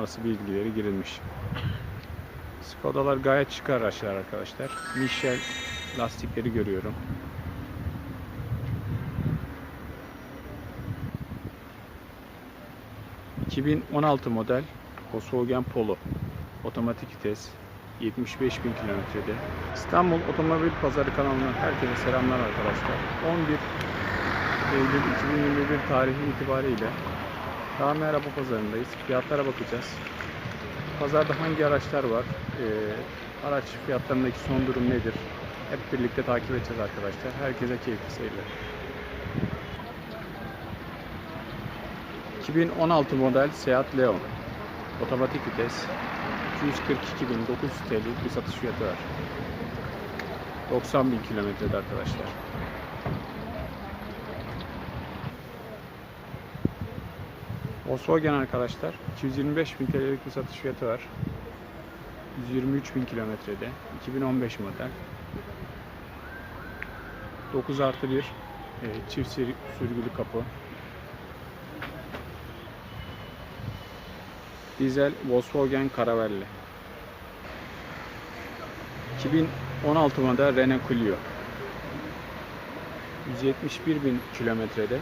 numarası bilgileri girilmiş. Skoda'lar gayet şık araçlar arkadaşlar. Michelin lastikleri görüyorum. ...2016 model Volkswagen Polo otomatik vites 75 bin kilometrede İstanbul Otomobil Pazarı kanalından herkese selamlar arkadaşlar 11 Eylül 2021 tarihi itibariyle Rami Araba Pazarındayız. Fiyatlara bakacağız. Pazarda hangi araçlar var? Ee, araç fiyatlarındaki son durum nedir? Hep birlikte takip edeceğiz arkadaşlar. Herkese keyifli seyirler. 2016 model Seat Leon. Otomatik vites. 242.900 TL bir satış fiyatı var. 90.000 kilometrede arkadaşlar. Volkswagen arkadaşlar 225.000 TL'lik bir satış fiyatı var. 123.000 kilometrede 2015 model. 9 artı 1 e, çift sür- sürgülü kapı. Dizel Volkswagen Caravelle. 2016 model Renault Clio. 171 bin kilometrede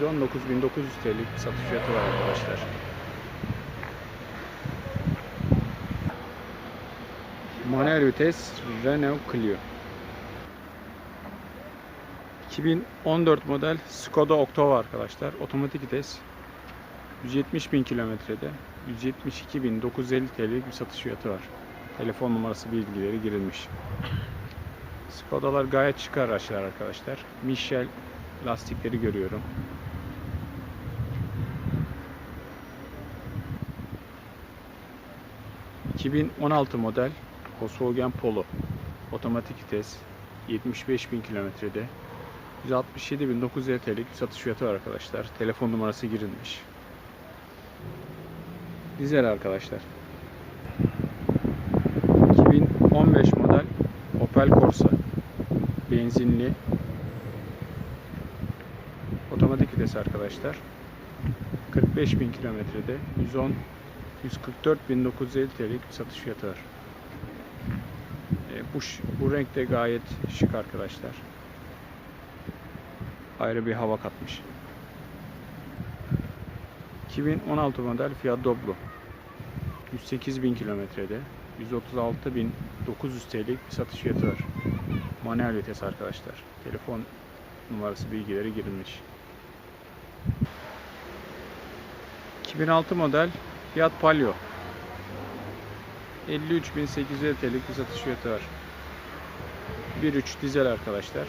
119.900 TL'lik satış fiyatı var arkadaşlar. Manuel vites Renault Clio 2014 model Skoda Octava arkadaşlar. Otomatik vites 170 bin kilometrede 172.950 TL'lik bir satış fiyatı var. Telefon numarası bilgileri girilmiş. Skoda'lar gayet şık araçlar arkadaşlar. Michelin lastikleri görüyorum. ...2016 model Volkswagen Polo otomatik vites 75.000 kilometrede 167.950 TL'lik bir satış fiyatı var arkadaşlar. Telefon numarası girilmiş. Dizel arkadaşlar. 2015 model Opel Corsa. Benzinli. Vites arkadaşlar. 45 bin kilometrede 110 144.950 TL'lik satış fiyatı var. E, bu, bu renk de gayet şık arkadaşlar. Ayrı bir hava katmış. 2016 model Fiat Doblo. 108.000 kilometrede 136.900 TL'lik satış fiyatı var. Manuel vites arkadaşlar. Telefon numarası bilgileri girilmiş. 2006 model Fiat Palio. 53.850 TL'lik bir satış fiyatı var. 1.3 dizel arkadaşlar.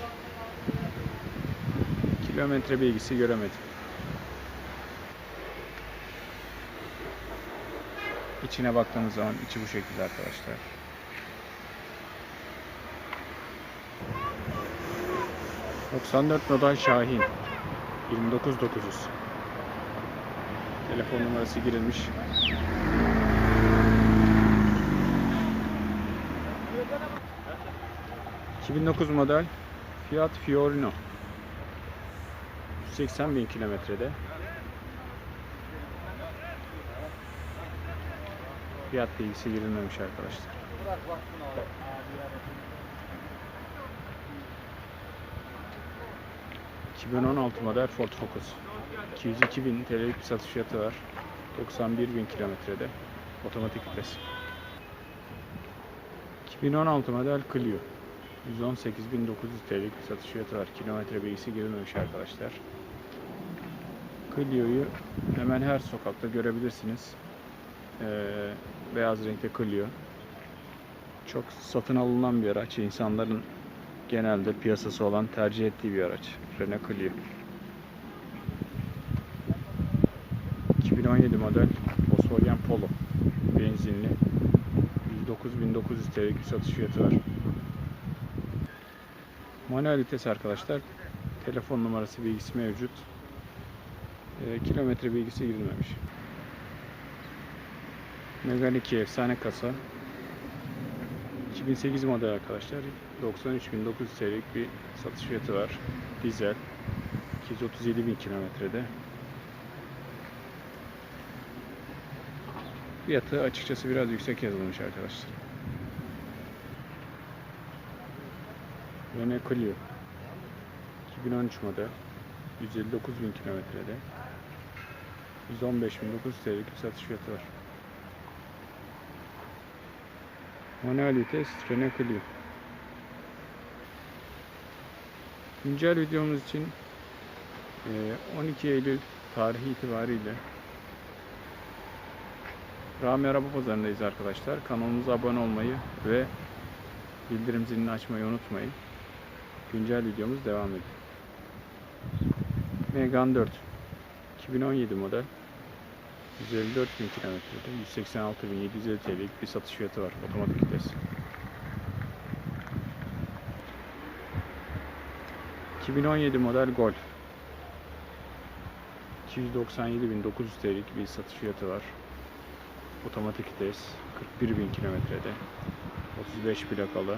Kilometre bilgisi göremedim. İçine baktığımız zaman içi bu şekilde arkadaşlar. ...94 model Şahin... ...29900... ...telefon numarası girilmiş... ...2009 model... ...Fiat Fiorino... ...180 bin kilometrede... Fiyat bilgisi girilmemiş arkadaşlar. 2016 model Ford Focus. 202 bin TL'lik bir satış fiyatı var. 91 bin kilometrede. Otomatik vites. 2016 model Clio. 118.900 TL'lik bir satış fiyatı var. Kilometre bilgisi girilmemiş arkadaşlar. Clio'yu hemen her sokakta görebilirsiniz. Ee, beyaz renkte Clio. Çok satın alınan bir araç. İnsanların genelde piyasası olan tercih ettiği bir araç. Renault Clio. 2017 model Volkswagen Polo. Benzinli. 109.900 TL'lik bir satış fiyatı var. Manuel vites arkadaşlar. Telefon numarası bilgisi mevcut. Ee, kilometre bilgisi girilmemiş. Megane 2 efsane kasa. 2008 model arkadaşlar. 93.900 TL'lik bir satış fiyatı var. Dizel. 237 bin kilometrede. Fiyatı açıkçası biraz yüksek yazılmış arkadaşlar. Renault Clio 2013 model 159 bin kilometrede 115.900 TL'lik bir satış fiyatı var. Manuel vites Renault Clio. Güncel videomuz için eee, 12 Eylül tarihi itibariyle Rami Araba Pazarı'ndayız arkadaşlar. Kanalımıza abone olmayı ve bildirim zilini açmayı unutmayın. Güncel videomuz devam ediyor. Megane 4 2017 model 154 bin kilometrede 186 bin 750 TL'lik bir satış fiyatı var otomatik vites. 2017 model Golf 297 bin 900 TL'lik bir satış fiyatı var. Otomatik vites 41 bin kilometrede 35 plakalı.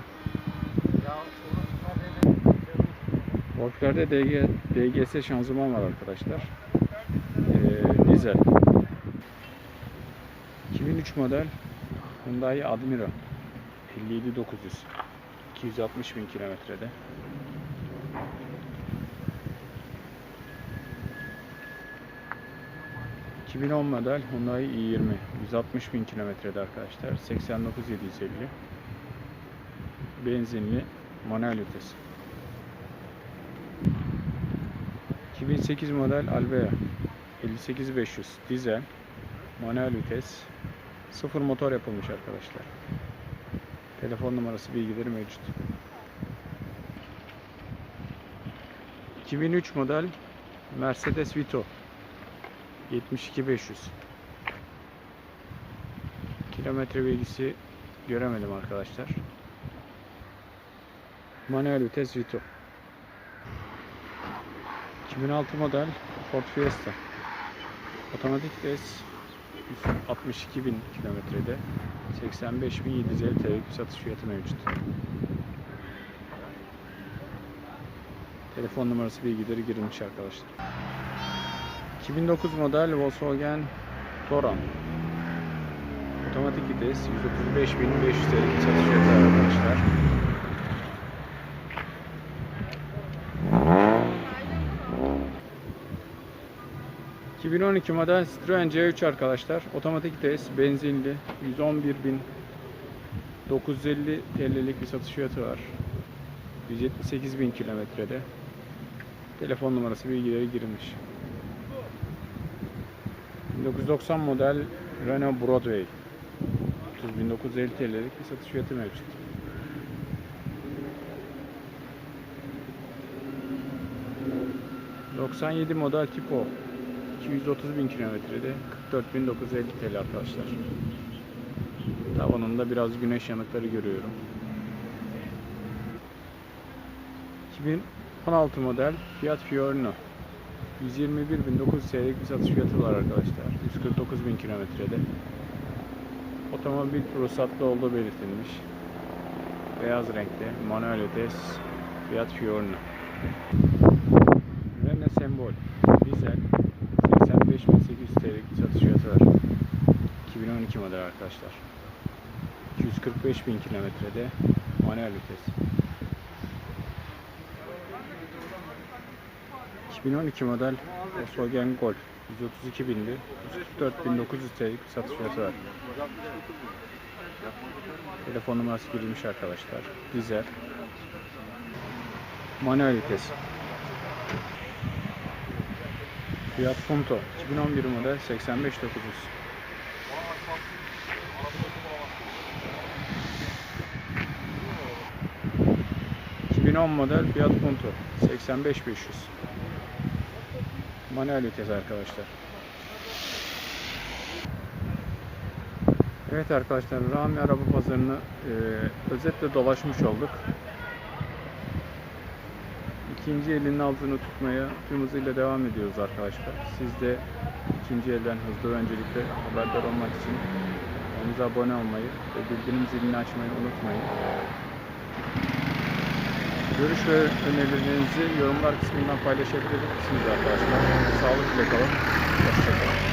Golf'lerde DG, DGS şanzıman var arkadaşlar. Ee, dizel. 2003 model Hyundai Admira 57900 260 bin kilometrede. ...2010 model Hyundai i20 160 bin kilometrede arkadaşlar. 89750 benzinli manuel vites 2008 model Alvea 58500 dizel manuel vites. Sıfır motor yapılmış arkadaşlar. Telefon numarası bilgileri mevcut. 2003 model Mercedes Vito 72500 Kilometre bilgisi göremedim arkadaşlar. Manuel vites Vito 2006 model Ford Fiesta. Otomatik vites 162 bin kilometrede 85 bin 750 TL'lik satış fiyatı mevcut. Telefon numarası bilgileri girilmiş arkadaşlar. 2009 model Volkswagen Touran. Otomatik vites 135 bin 500 TL'lik bir satış arkadaşlar. ...2012 model Citroen C3 arkadaşlar. Otomatik vites, benzinli. 111.950 TL'lik bir satış fiyatı var. 178.000 kilometrede. Telefon numarası bilgileri girilmiş. 1990 model Renault Broadway. 30.950 TL'lik bir satış fiyatı mevcut. ...97 model Tipo 230 bin kilometrede 44.950 TL arkadaşlar. Tavanında biraz güneş yanıkları görüyorum. 2016 model Fiat Fiorino 121.900 TL'lik bir satış fiyatı var arkadaşlar. 149 bin kilometrede. Otomobil ruhsatlı olduğu belirtilmiş. Beyaz renkli manuel vites Fiat Fiorino. Renault Sembol dizel 85.800 TL'lik bir satış fiyatı var. 2012 model arkadaşlar. 245 bin kilometrede manuel vites. 2012 model Volkswagen Golf 132 bindi. 144.900 TL'lik satış fiyatı var. Telefon numarası girilmiş arkadaşlar. Dizel. Manuel vites. Fiat Punto 2011 model 85900. ...2010 model Fiat Punto 85500. Manuel vites arkadaşlar. Evet arkadaşlar Rami Araba Pazarı'nı e, özetle dolaşmış olduk. İkinci elinin altını tutmaya tüm hızıyla devam ediyoruz arkadaşlar. Siz de ikinci elden hızlı öncelikle haberdar olmak için kanalımıza abone olmayı ve bildirim zilini açmayı unutmayın. Görüş ve önerilerinizi yorumlar kısmından paylaşabilirsiniz arkadaşlar. Sağlıkla kalın. Hoşçakalın.